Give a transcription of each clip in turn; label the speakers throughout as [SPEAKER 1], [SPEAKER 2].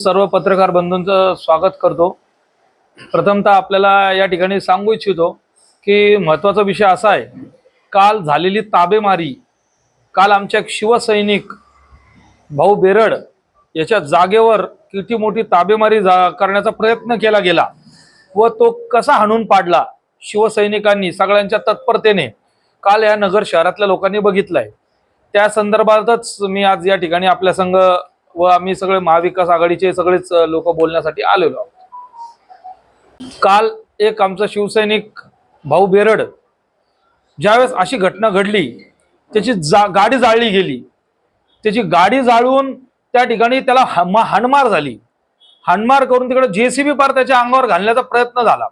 [SPEAKER 1] सर्व पत्रकार बंधूंचं स्वागत करतो. प्रथमतः आपल्याला या ठिकाणी सांगू इच्छितो की महत्त्वाचा विषय असा आहे काल झालेली ताबेमारी काल आमच्या शिवसैनिक भाऊ बेरड याच्या जागेवर किती मोठी ताबेमारी जा करण्याचा प्रयत्न केला गेला व तो कसा हाणून पाडला शिवसैनिकांनी सगळ्यांच्या तत्परतेने? काल या नगर शहरातल्या लोकांनी बघितलंय. त्या संदर्भातच मी आज या ठिकाणी आपल्या संघ व आम्ही सगळे महाविकास आघाडीचे सगळेच लोक बोलण्यासाठी आलेलो आहोत. काल एक आमचा शिवसैनिक भाऊ बेरड ज्यावेळेस अशी घटना घडली त्याची जा गाडी जाळली गेली. त्याची गाडी जाळून त्या ठिकाणी त्याला हाणमार झाली. हाणमार करून तिकडे जेसीबी पार त्याच्या अंगावर घालण्याचा प्रयत्न झाला.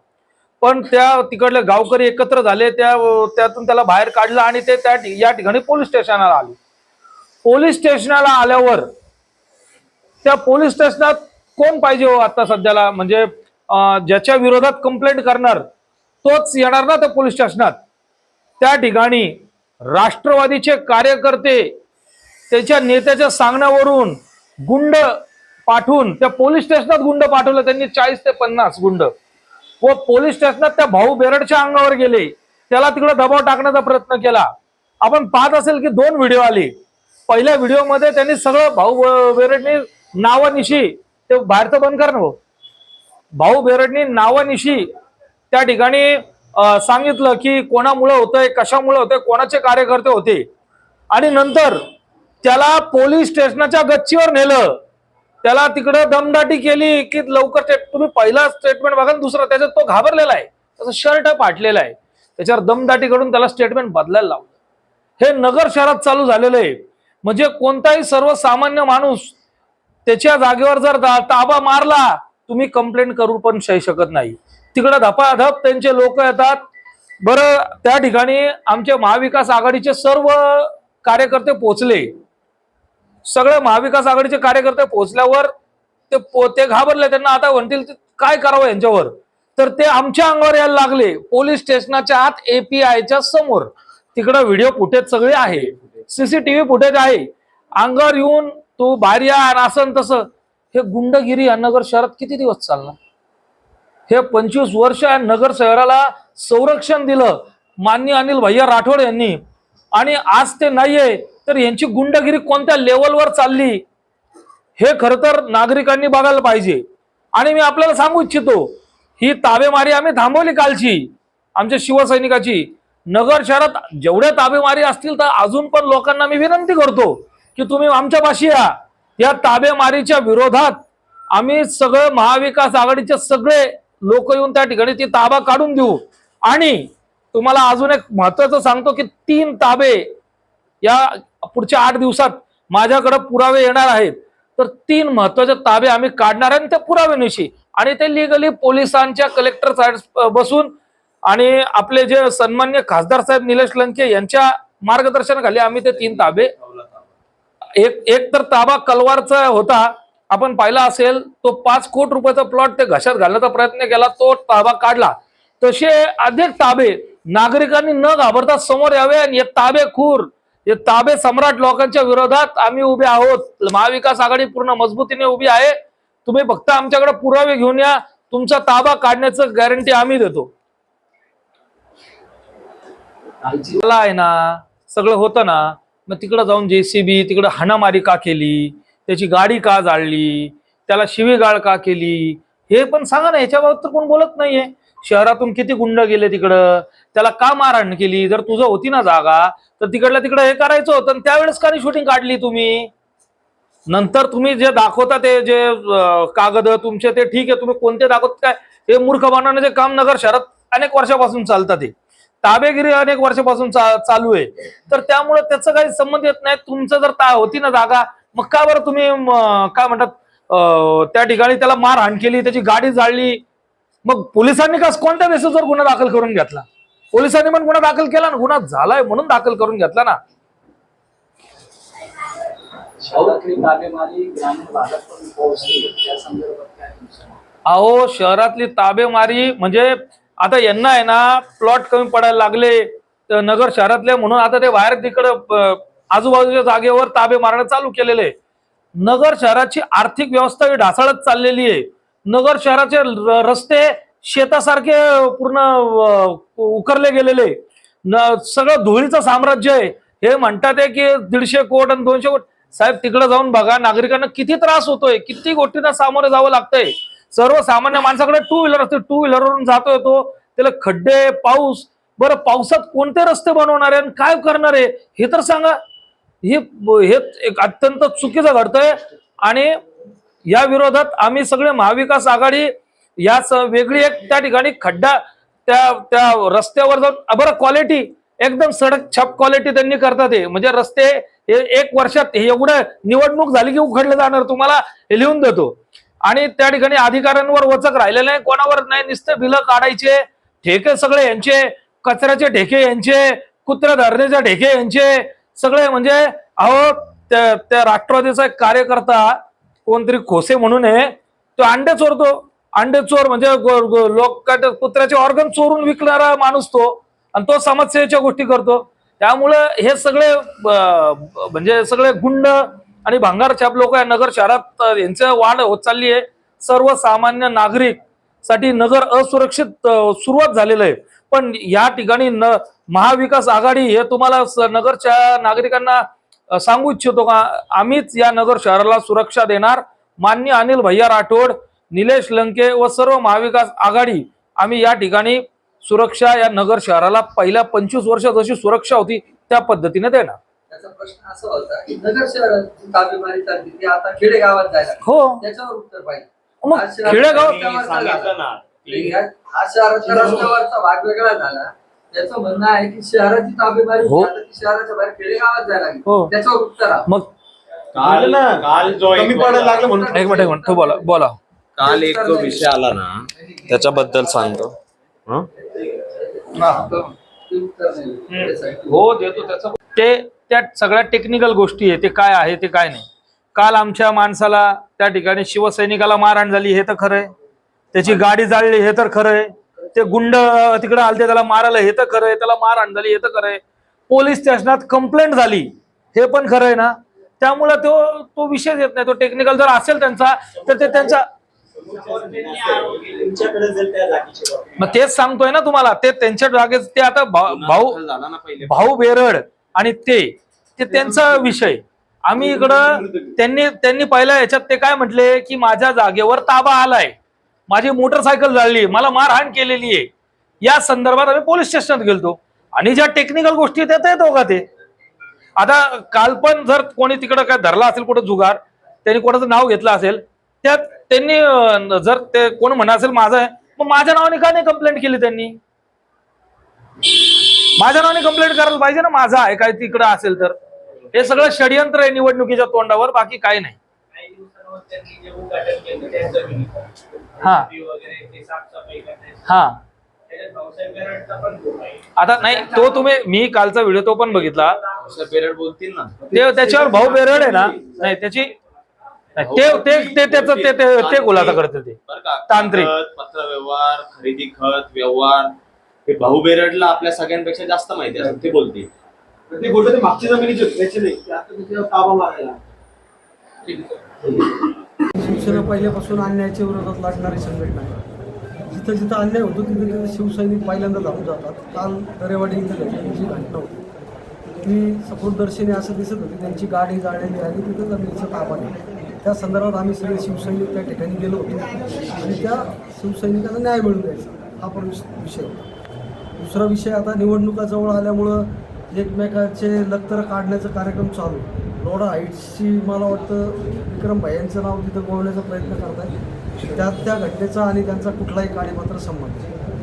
[SPEAKER 1] पण त्या तिकडले गावकरी एकत्र झाले त्या त्यातून त्याला बाहेर काढलं आणि ते त्या या ठिकाणी पोलीस स्टेशनला आले. पोलीस स्टेशनला आल्यावर त्या पोलीस स्टेशनात कोण पाहिजे हो आता सध्याला? म्हणजे ज्याच्या विरोधात कंप्लेंट करणार तोच येणार ना त्या पोलीस स्टेशनात? त्या ठिकाणी राष्ट्रवादीचे कार्यकर्ते त्याच्या नेत्याच्या सांगण्यावरून गुंड पाठवून त्या पोलीस स्टेशनात गुंड पाठवलं त्यांनी चाळीस ते पन्नास गुंड. व पोलीस स्टेशनात त्या भाऊ बेरडच्या अंगावर गेले त्याला तिकडे दबाव टाकण्याचा प्रयत्न केला. आपण पाहत असेल की दोन व्हिडिओ आले. पहिल्या व्हिडिओमध्ये त्यांनी सगळं भाऊ बेरडने नावानिशी. ते बाहेरचं बंद कर ना भाऊ. भाऊ बेरडनी नावानिशी. त्या ठिकाणी सांगितलं की कोणामुळं होतंय कशामुळे होतंय कोणाचे कार्यकर्ते होते. आणि नंतर त्याला पोलीस स्टेशनाच्या गच्चीवर नेलं. त्याला तिकडं दमदाटी केली की लवकर स्टेट तुम्ही पहिला स्टेटमेंट बघा दुसरा त्याच्यात तो घाबरलेला आहे. त्याचा शर्ट फाटलेला आहे. त्याच्यावर दमदाटी करून त्याला स्टेटमेंट बदलायला लावलं. हे नगर शहरात चालू झालेलं आहे. म्हणजे कोणताही सर्वसामान्य माणूस त्याच्या जागेवर जर ताबा मारला तुम्ही कंप्लेंट करू पण शकत नाही. तिकडे धपाधप त्यांचे लोक येतात. बरं त्या ठिकाणी आमचे महाविकास आघाडीचे सर्व कार्यकर्ते पोचले सगळे महाविकास आघाडीचे कार्यकर्ते पोहोचल्यावर ते पो- ते घाबरले. त्यांना आता म्हणतील ते काय करावं यांच्यावर? तर ते आमच्या अंगावर यायला लागले. पोलीस स्टेशनाच्या आत एपीआयच्या समोर. तिकडं व्हिडिओ फुटेज सगळे आहे. सीसीटीव्ही फुटेज आहे. अंगावर येऊन तू भारी या आणि असं तसं. हे गुंडगिरी या नगर शहरात किती दिवस चालणार हे पंचवीस वर्ष या नगर शहराला संरक्षण दिलं. मान्य अनिल भैया राठोड यांनी. आणि आज ते नाहीये तर यांची गुंडगिरी कोणत्या लेवलवर चालली? हे खरं तर नागरिकांनी बघायला पाहिजे. आणि मी आपल्याला सांगू इच्छितो ही ताबेमारी आम्ही थांबवली कालची आमच्या शिवसैनिकाची. नगर शहरात जेवढ्या ताबेमारी असतील तर अजून पण लोकांना मी विनंती करतो की तुम्ही आमच्या पाशी या. या ताबेमारीच्या विरोधात आम्ही सगळं महाविकास आघाडीचे सगळे लोक येऊन त्या ठिकाणी ती ताबा काढून देऊ. आणि तुम्हाला अजून एक महत्वाचं सांगतो की तीन ताबे या पुढच्या आठ दिवसात माझ्याकडे पुरावे येणार आहेत. तर तीन महत्त्वाचे ताबे आम्ही काढणार आहे आणि त्या पुराव्यानिशी आणि ते लिगली पोलिसांच्या कलेक्टर साहेब बसून आणि आपले जे सन्मान्य खासदार साहेब निलेश लंके यांच्या मार्गदर्शनाखाली आम्ही ते तीन ताबे एक एक तर ताबा कलवारचा होता. आपण पाहिला असेल तो पाच कोट रुपयाचा प्लॉट ते घशात घालण्याचा प्रयत्न केला तो ताबा काढला. तसे अधिक ताबे नागरिकांनी न घाबरता समोर यावे आणि हे ताबे खूर हे ताबे सम्राट लोकांच्या विरोधात आम्ही उभे आहोत. महाविकास आघाडी पूर्ण मजबूतीने उभी आहे. तुम्ही फक्त आमच्याकडे पुरावे घेऊन या. तुमचा ताबा काढण्याचं गॅरंटी आम्ही देतो. आहे ना सगळं होतं ना मग तिकडं जाऊन जेसीबी तिकडं हाणामारी का केली? त्याची गाडी का जाळली? त्याला शिवीगाळ का केली? हे पण सांगा ना याच्याबाबत तर कोण बोलत नाहीये. शहरातून किती गुंड गेले तिकडं? त्याला का मारहाण केली? जर तुझं होती ना जागा तर तिकडल्या तिकडं हे करायचं होतं आणि त्यावेळेस का शूटिंग काढली तुम्ही? नंतर तुम्ही जे दाखवता ते जे कागद तुमचे ते ठीक आहे तुम्ही कोणते दाखवत काय? हे मूर्ख बनवण्याचे काम नगर शहरात अनेक वर्षापासून चालतात ते. ताबेगिरी अनेक वर्षापासून चा- चालू आहे. तर त्यामुळे त्याचं काही संबंध येत नाही तुमचं जर ता होती ना जागा मग का बरं तुम्ही काय म्हणतात त्या ठिकाणी त्याला मारहाण केली त्याची गाडी जाळली? मग पोलिसांनी कस कोणत्या बेसिसवर गुन्हा दाखल करून घेतला? पोलिसांनी पण गुन्हा दाखल केला ना? गुन्हा झालाय म्हणून दाखल करून घेतला ना? अहो शहरातली ताबेमारी म्हणजे आता यांना आहे ना प्लॉट कमी पडायला लागले तर नगर शहरातले म्हणून आता ते बाहेर तिकडं आजूबाजूच्या जागेवर ताबे मारणं चालू केलेले नगर शहराची आर्थिक व्यवस्था ही ढासळत चाललेली आहे. नगर शहराचे र- रस्ते शेतासारखे पूर्ण उकरले गेलेले न सगळं धुळीचं साम्राज्य आहे. हे म्हणतात आहे की दीडशे कोट आणि दोनशे कोट. साहेब तिकडे जाऊन बघा नागरिकांना किती त्रास होतोय किती गोष्टींना सामोरे जावं लागतंय. सर्वसामान्य माणसाकडे टू व्हीलर असते. टू व्हीलरवरून जातोय तो त्याला खड्डे पाऊस. बरं पावसात कोणते रस्ते बनवणार आहे आणि काय करणार आहे हे तर सांगा. हे हे एक अत्यंत चुकीचं घडतंय. आणि या विरोधात आम्ही सगळे महाविकास आघाडी याच वेगळी एक त्या ठिकाणी खड्डा त्या त्या रस्त्यावर जाऊन बरं क्वालिटी एकदम सडक छप क्वालिटी त्यांनी करतात हे. म्हणजे रस्ते हे एक वर्षात हे एवढं निवडणूक झाली की उघडलं जाणार तुम्हाला हे लिहून देतो. आणि त्या ठिकाणी अधिकाऱ्यांवर वचक राहिलेलं नाही कोणावर नाही नुसतं बिलं काढायचे. ठेके सगळे यांचे कचऱ्याचे ठेके यांचे कुत्र्या धरणेचे ठेके यांचे. सगळे म्हणजे अहो त्या त्या राष्ट्रवादीचा एक कार्यकर्ता कोणतरी खोसे म्हणून आहे तो अंडे चोरतो. अंडे चोर म्हणजे लोक कुत्र्याचे ऑर्गन चोरून विकणारा माणूस तो आणि तो समाजसेवेच्या गोष्टी करतो. त्यामुळं हे सगळे म्हणजे सगळे गुंड आणि भांगार छाप लोक या नगर शहरात यांचं वाढ होत चालली आहे. सर्वसामान्य नागरिकसाठी नगर असुरक्षित सुरुवात झालेलं आहे. पण या ठिकाणी न महाविकास आघाडी हे तुम्हाला नगरच्या नागरिकांना सांगू इच्छितो का? आम्हीच या नगर शहराला सुरक्षा देणार. मान्य अनिल भैया राठोड निलेश लंके व सर्व महाविकास आघाडी आम्ही या ठिकाणी सुरक्षा या नगर शहराला पहिल्या पंचवीस वर्षात जशी सुरक्षा होती त्या पद्धतीने देणार.
[SPEAKER 2] त्याचा प्रश्न असा होता की नगर शहरात ताबेमारी चालली ती आता खेडेगावात जायला.
[SPEAKER 1] हो
[SPEAKER 2] त्याच्यावर उत्तर पाहिजे
[SPEAKER 1] मग
[SPEAKER 2] शहरात
[SPEAKER 1] खेडेगाव
[SPEAKER 2] रस्त्यावरचा
[SPEAKER 3] सांगितलं. ना
[SPEAKER 2] हा शहराचा रस्त्यावरचा भाग वेगळा झाला त्याचं म्हणणं आहे की शहराची ताबेमारी
[SPEAKER 1] हो.
[SPEAKER 2] होती, आता ती शहराच्या बाहेर खेडेगावात जायला लागली
[SPEAKER 1] हो.
[SPEAKER 2] त्याच्यावर उत्तर.
[SPEAKER 1] मग
[SPEAKER 3] काल काल जो एक
[SPEAKER 4] कमी पडायला लागलं म्हणून
[SPEAKER 1] एक मिनिट एक मिनिट तो बोला बोला
[SPEAKER 4] काल एक जो विषय आला ना त्याच्याबद्दल सांगतो हं?
[SPEAKER 2] ते उत्तर नाही त्यासाठी.
[SPEAKER 1] हो देतो त्याचं ते त्या सगळ्या टेक्निकल गोष्टी आहे ते काय आहे ते काय नाही. काल आमच्या माणसाला त्या ठिकाणी शिवसैनिकाला मारहाण झाली हे तर खरंय. त्याची गाडी जाळली हे तर खरंय. ते गुंड तिकडे आलते त्याला मारायला हे तर खरंय. त्याला मारहाण झाली हे तर खरंय. पोलीस स्टेशनात कंप्लेंट झाली हे पण खरंय ना. त्यामुळे तो तो विषय येत नाही. तो टेक्निकल जर असेल त्यांचा तर ते त्यांचा मग तेच सांगतोय ना तुम्हाला. ते त्यांच्या जागेत ते आता भाऊ भाऊ
[SPEAKER 4] दाखल झाला ना पहिले.
[SPEAKER 1] भाऊ बेरड. आणि ते ते त्यांचा विषय. आम्ही इकडं त्यांनी त्यांनी पहिल्या याच्यात ते काय म्हटले की माझ्या जागेवर ताबा आलाय. माझी मोटरसायकल जाळली मला मारहाण केलेली आहे. या संदर्भात आम्ही पोलीस स्टेशनात गेलतो. आणि ज्या टेक्निकल गोष्टी आहेत, त्या येतो का ते. आता काल पण जर कोणी तिकडं काय धरला असेल कुठं जुगार त्यांनी कोणाचं नाव घेतलं असेल त्यात त्यांनी जर ते कोण म्हणा असेल माझं मग माझ्या नावाने का नाही कंप्लेंट केली त्यांनी? माझ्या नावाने कंप्लेंट करायला पाहिजे ना माझा आहे काय तिकडं असेल तर. हे सगळं षडयंत्र आहे निवडणुकीच्या तोंडावर बाकी काही नाही हा. हा. आता नाही तो तुम्ही मी कालचा व्हिडिओ तो पण बघितला.
[SPEAKER 4] बोलतील ना.
[SPEAKER 1] ते त्याच्यावर भाऊ बेरड आहे ना. नाही त्याची ते ते ते त्याचं ते ते ते खुलासा करते ते.
[SPEAKER 4] बरं का
[SPEAKER 1] तांत्रिक.
[SPEAKER 4] खत, पत्र व्यवहार खरेदी खत व्यवहार. हे भाऊ बेरडला आपल्या सगळ्यांपेक्षा जास्त माहिती असते ते बोलतील.
[SPEAKER 3] ती गोष्ट ती मागची जमिनीची होती त्याची नाही. ती आता त्याच्यावर ताबा मारायला
[SPEAKER 5] शिवसेना पहिल्यापासून अन्यायाच्या विरोधात लढणारी संघटना आहे जिथं जिथं अन्याय होतो तिथे तिथे शिवसैनिक पहिल्यांदा धावून जातात. काल दरेवाडी इथं घडलेली जी घटना होती. ती सफोदर्शनी असं दिसत होती त्यांची गाडी जाळलेली आणि तिथं जमिनीचं ताबा नाही. त्या संदर्भात आम्ही सगळे शिवसैनिक त्या ठिकाणी गेलो होतो. आणि त्या शिवसैनिकांना न्याय मिळून द्यायचा हा पण विष- विषय होता. दुसरा विषय आता निवडणुका जवळ आल्यामुळं एकमेकाचे लक्तर काढण्याचा कार्यक्रम चालू. लोडा हाईट्सची मला वाटतं विक्रम भाईंचं नाव तिथं गोवण्याचा प्रयत्न करत आहे त्या त्या घटनेचा आणि त्यांचा कुठलाही काळीमात्र संबंध.